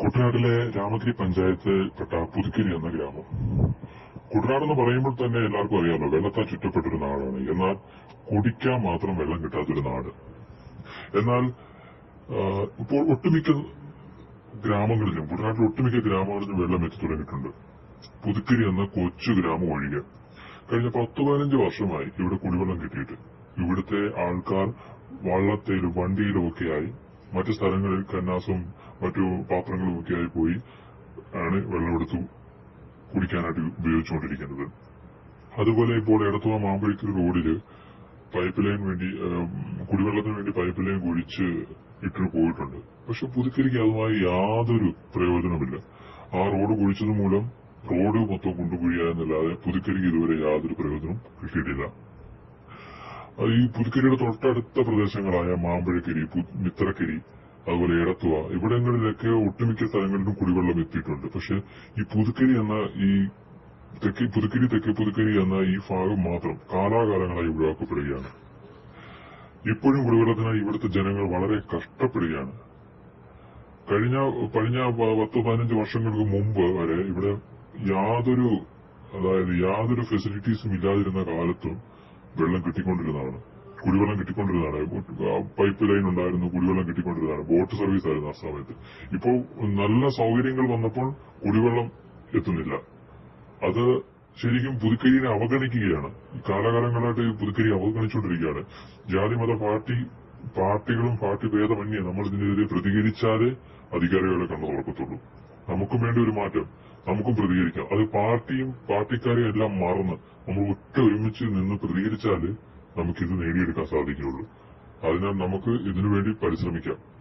കുട്ടനാട്ടിലെ രാമഗിരി പഞ്ചായത്തിൽപ്പെട്ട പുതുക്കിരി എന്ന ഗ്രാമം. കുട്ടനാട് എന്ന് പറയുമ്പോൾ തന്നെ എല്ലാവർക്കും അറിയാമല്ലോ വെള്ളത്താൽ ചുറ്റപ്പെട്ടൊരു നാടാണ് എന്നാൽ കുടിക്കാൻ മാത്രം വെള്ളം കിട്ടാത്തൊരു നാട്. എന്നാൽ ഇപ്പോൾ ഒട്ടുമിക്ക ഗ്രാമങ്ങളിലും കുട്ടനാട്ടിലെ ഒട്ടുമിക്ക ഗ്രാമങ്ങളിലും വെള്ളം എത്തി തുടങ്ങിയിട്ടുണ്ട്. പുതുക്കിരി എന്ന കൊച്ചു ഗ്രാമം ഒഴികെ. കഴിഞ്ഞ പത്ത് പതിനഞ്ച് വർഷമായി ഇവിടെ കുടിവെള്ളം കിട്ടിയിട്ട്. ഇവിടുത്തെ ആൾക്കാർ വള്ളത്തിലും വണ്ടിയിലും ഒക്കെയായി മറ്റു സ്ഥലങ്ങളിൽ കന്നാസും മറ്റു പാത്രങ്ങളും ഒക്കെയായി പോയി ആണ് വെള്ളമെടുത്തു കുടിക്കാനായിട്ട് ഉപയോഗിച്ചുകൊണ്ടിരിക്കുന്നത്. അതുപോലെ ഇപ്പോൾ എടത്തുവ മാമ്പഴിക്ക് റോഡിൽ പൈപ്പ് ലൈൻ വേണ്ടി കുടിവെള്ളത്തിന് വേണ്ടി പൈപ്പ് ലൈൻ കുഴിച്ച് ഇട്ടിട്ട് പോയിട്ടുണ്ട്. പക്ഷെ പുതുക്കരിക്ക് അതുമായി യാതൊരു പ്രയോജനമില്ല ആ റോഡ് കുഴിച്ചത് മൂലം റോഡ് മൊത്തം കൊണ്ടുപോയെന്നല്ലാതെ പുതുക്കരിക്ക് ഇതുവരെ യാതൊരു പ്രയോജനവും കിട്ടിയിട്ടില്ല. ഈ പുതുക്കരിയുടെ തൊട്ടടുത്ത പ്രദേശങ്ങളായ മാമ്പഴക്കരി മിത്രക്കരി അതുപോലെ എടത്തുവ ഇവിടങ്ങളിലൊക്കെ ഒട്ടുമിക്ക സ്ഥലങ്ങളിലും കുടിവെള്ളം എത്തിയിട്ടുണ്ട്. പക്ഷെ ഈ പുതുക്കരി എന്ന ഈ തെക്ക് പുതുക്കരി തെക്ക് പുതുക്കരി എന്ന ഈ ഭാഗം മാത്രം കാലാകാലങ്ങളായി ഒഴിവാക്കപ്പെടുകയാണ്. ഇപ്പോഴും കുടിവെള്ളത്തിനായി ഇവിടുത്തെ ജനങ്ങൾ വളരെ കഷ്ടപ്പെടുകയാണ്. കഴിഞ്ഞ കഴിഞ്ഞ പത്ത് പതിനഞ്ച് വർഷങ്ങൾക്ക് മുമ്പ് വരെ ഇവിടെ യാതൊരു അതായത് യാതൊരു ഫെസിലിറ്റീസും ഇല്ലാതിരുന്ന കാലത്തും വെള്ളം കിട്ടിക്കൊണ്ടിരുന്നതാണ്. കുടിവെള്ളം കിട്ടിക്കൊണ്ടിരുന്നതാണ്. പൈപ്പ് ലൈൻ ഉണ്ടായിരുന്നു കുടിവെള്ളം കിട്ടിക്കൊണ്ടിരുന്നതാണ്. ബോട്ട് സർവീസ് ആയിരുന്നു ആ സമയത്ത്. ഇപ്പോൾ നല്ല സൗകര്യങ്ങൾ വന്നപ്പോൾ കുടിവെള്ളം എത്തുന്നില്ല. അത് ശരിക്കും പുതുക്കരിയെ അവഗണിക്കുകയാണ്. കാലാകാലങ്ങളായിട്ട് പുതുക്കരി അവഗണിച്ചുകൊണ്ടിരിക്കുകയാണ്. ജാതി മത പാർട്ടി പാർട്ടികളും പാർട്ടി ഭേദമന്യേ നമ്മൾ ഇതിനെതിരെ പ്രതികരിച്ചാലേ അധികാരികളെ കണ്ണു തുറക്കത്തുള്ളൂ. നമുക്കും വേണ്ടി ഒരു മാറ്റം. നമുക്കും പ്രതികരിക്കാം. അത് പാർട്ടിയും പാർട്ടിക്കാരെയും എല്ലാം മറന്ന് നമ്മൾ ഒറ്റ ഒരുമിച്ച് നിന്ന് പ്രതികരിച്ചാൽ നമുക്കിത് നേടിയെടുക്കാൻ സാധിക്കുകയുള്ളൂ. അതിനാൽ നമുക്ക് ഇതിനുവേണ്ടി പരിശ്രമിക്കാം.